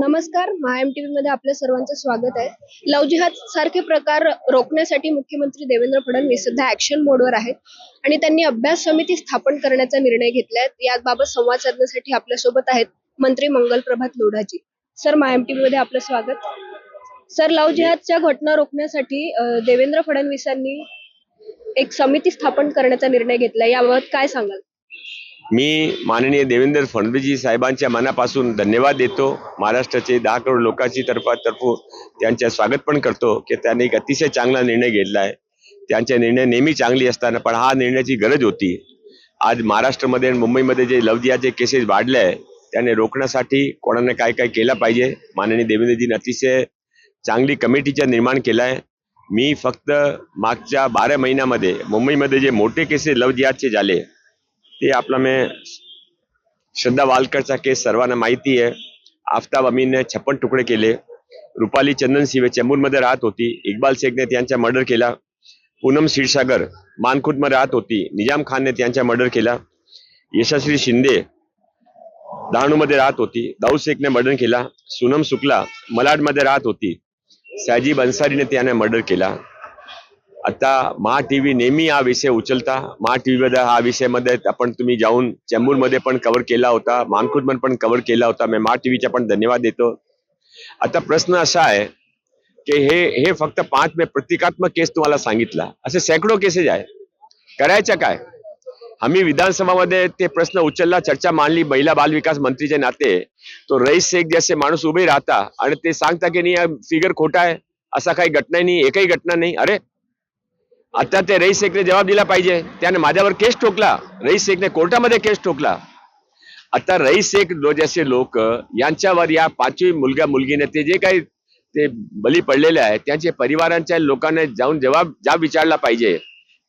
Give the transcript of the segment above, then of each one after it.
नमस्कार महाएम टीव्ही मध्ये आपल्या सर्वांचं स्वागत आहे. लव जिहाद सारखे प्रकार रोखण्यासाठी मुख्यमंत्री देवेंद्र फडणवीस सध्या ऍक्शन मोडवर आहेत आणि त्यांनी अभ्यास समिती स्थापन करण्याचा निर्णय घेतलाय. याबाबत संवाद साधण्यासाठी आपल्यासोबत आहेत मंत्री मंगल प्रभात लोढाजी. सर महाएम टीव्ही मध्ये आपलं स्वागत. सर लव जिहादच्या घटना रोखण्यासाठी देवेंद्र फडणवीसांनी एक समिती स्थापन करण्याचा निर्णय घेतलाय. याबाबत काय सांगाल? मी माननीय देवेंद्र फडणवीसजी साहेबांच्या मनापासून धन्यवाद देतो. महाराष्ट्राचे दहा करोड लोकांची तर्फा तर्फू त्यांच्या स्वागत पण करतो की त्यांनी एक अतिशय चांगला निर्णय घेतला आहे. त्यांचे निर्णय नेहमी चांगली असताना पण हा निर्णयाची गरज होती. आज महाराष्ट्रामध्ये आणि मुंबईमध्ये जे लवजियाचे केसेस वाढले आहे त्याने रोखण्यासाठी कोणाने काय काय केलं पाहिजे? माननीय देवेंद्रजीने अतिशय चांगली कमिटीच्या निर्माण केला आहे. मी फक्त मागच्या बारा महिन्यामध्ये मुंबईमध्ये जे मोठे केसेस लवजियाचे झाले ते आपला मी श्रद्धा वालकरचा केस सर्वांना माहिती आहे. आफताब अमीनने छप्पन तुकडे केले. रुपाली चंदन सिवे चेंबूरमध्ये राहत होती. इक्बाल शेखने त्यांचा मर्डर केला. पूनम क्षीरसागर मानखुटमध्ये राहत होती. निजाम खानने त्यांचा मर्डर केला. यशस्वी शिंदे डहाणूमध्ये राहत होती. दाऊद शेखने मर्डर केला. सुनम शुक्ला मलाडमध्ये राहत होती. साजिब अन्सारीने त्याने मर्डर केला. आता महा टीव्ही नेहमी हा विषय उचलता. महा टीव्ही मध्ये हा विषयमध्ये आपण तुम्ही जाऊन चेंबूरमध्ये पण कव्हर केला होता. मानखुटमध्ये पण कव्हर केला होता. मी महा टीव्हीचा पण धन्यवाद देतो. आता प्रश्न असा आहे की हे हे फक्त पाच मे प्रतिकात्मक केस तुम्हाला सांगितला. असे शेकडो केसेस आहे करायच्या काय? आम्ही विधानसभामध्ये ते प्रश्न उचलला चर्चा मांडली महिला बाल विकास मंत्रीचे नाते. तो रईस शेख जसे माणूस उभे राहता आणि ते सांगता की नाही फिगर खोटा आहे. असा काही घटना नाही एकही घटना नाही. अरे आता ते रईस शेखने जबाब दिला पाहिजे. त्याने माझ्यावर केस ठोकला. रईस शेखने कोर्टामध्ये केस ठोकला. आता रईस शेख जसे लोक यांच्यावर या पाचवी मुलगा मुलगीने ते जे काही ते बली पडलेले आहे त्यांच्या परिवारांच्या लोकांना जाऊन जबाब जाब विचारला पाहिजे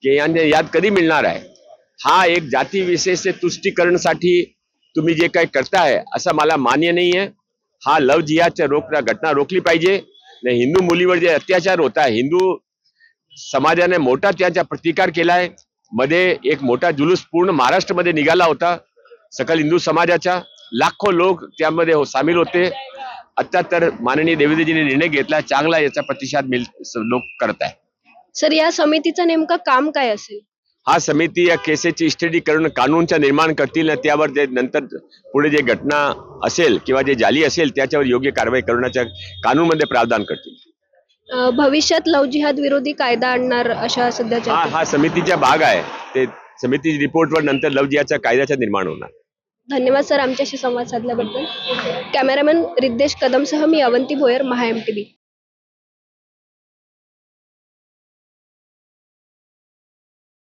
की यांना याद कधी मिळणार आहे? हा एक जाती विशेष तुष्टीकरणसाठी तुम्ही जे काही करताय असं मला मान्य नाही आहे हा लव जिहाच्या रोख घटना रोखली पाहिजे. आणि हिंदू मुलीवर जे अत्याचार होता हिंदू समाजाने मोठा त्याचा प्रतिकार केलाय. मध्ये एक मोठा जुलूस पूर्ण महाराष्ट्रामध्ये निघाला होता. सकल हिंदू समाजाचा लाखो लोक त्यामध्ये हो- सामील होते. आता तर माननीय देवेंद्रजीने निर्णय घेतला चांगला याचा प्रतिसाद मिळ लोक करत आहे सर या समितीचं नेमकं काम काय असेल? हा समिती या केसेसची स्टडी करून कानूनचा निर्माण करतील त्यावर जे नंतर पुढे जे घटना असेल किंवा जे जाली असेल त्याच्यावर योग्य कारवाई करण्याच्या कानूनमध्ये प्रावधान करतील. भविष्यात लव जिहाद विरोधी कायदा आणणार अशा सध्याच्या हा हा समितीचा भाग आहे ते समिती रिपोर्टवर नंतर लवजियाचा कायद्याचा निर्माण होणार. धन्यवाद सर आमच्याशी संवाद साधल्याबद्दल. कॅमेरामॅन रिद्देश कदमसह मी अवंती भोयर महाएम टीव्ही